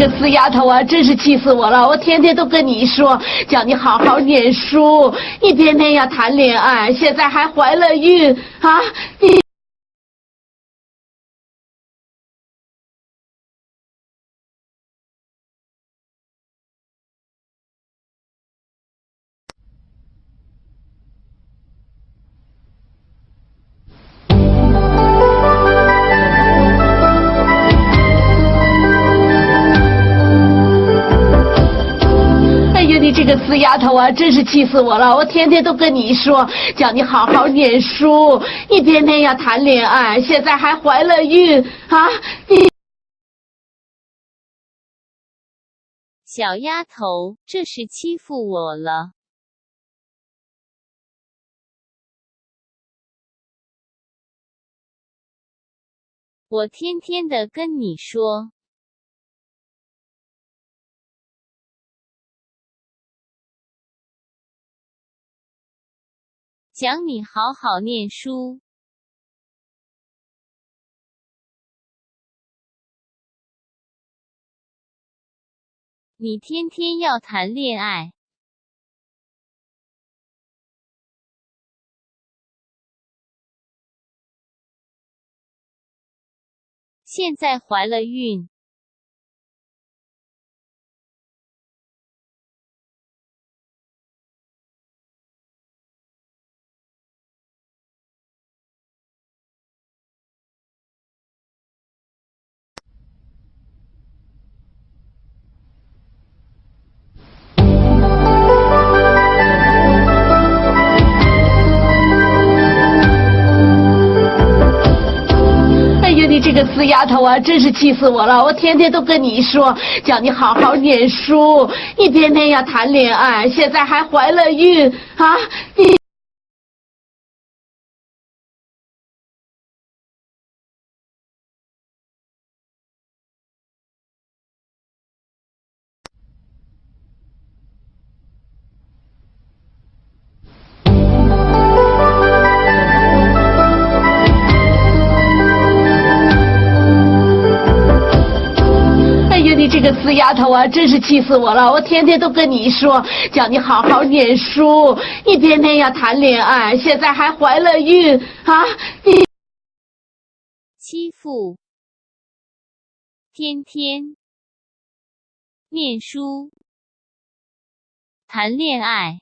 这死丫头啊，真是气死我了！我天天都跟你说，叫你好好念书，一天天要谈恋爱，现在还怀了孕啊！你。个死丫头啊，真是气死我了！我天天都跟你说，叫你好好念书，你天天要谈恋爱，现在还怀了孕啊！你小丫头，这是欺负我了。我天天的跟你说。讲你好好念书，你天天要谈恋爱，现在怀了孕。这个死丫头啊，真是气死我了！我天天都跟你说，叫你好好念书，一天天要谈恋爱，现在还怀了孕啊！你。这个死丫头啊，真是气死我了！我天天都跟你说，叫你好好念书，你天天要谈恋爱，现在还怀了孕啊！你欺负，天天念书，谈恋爱。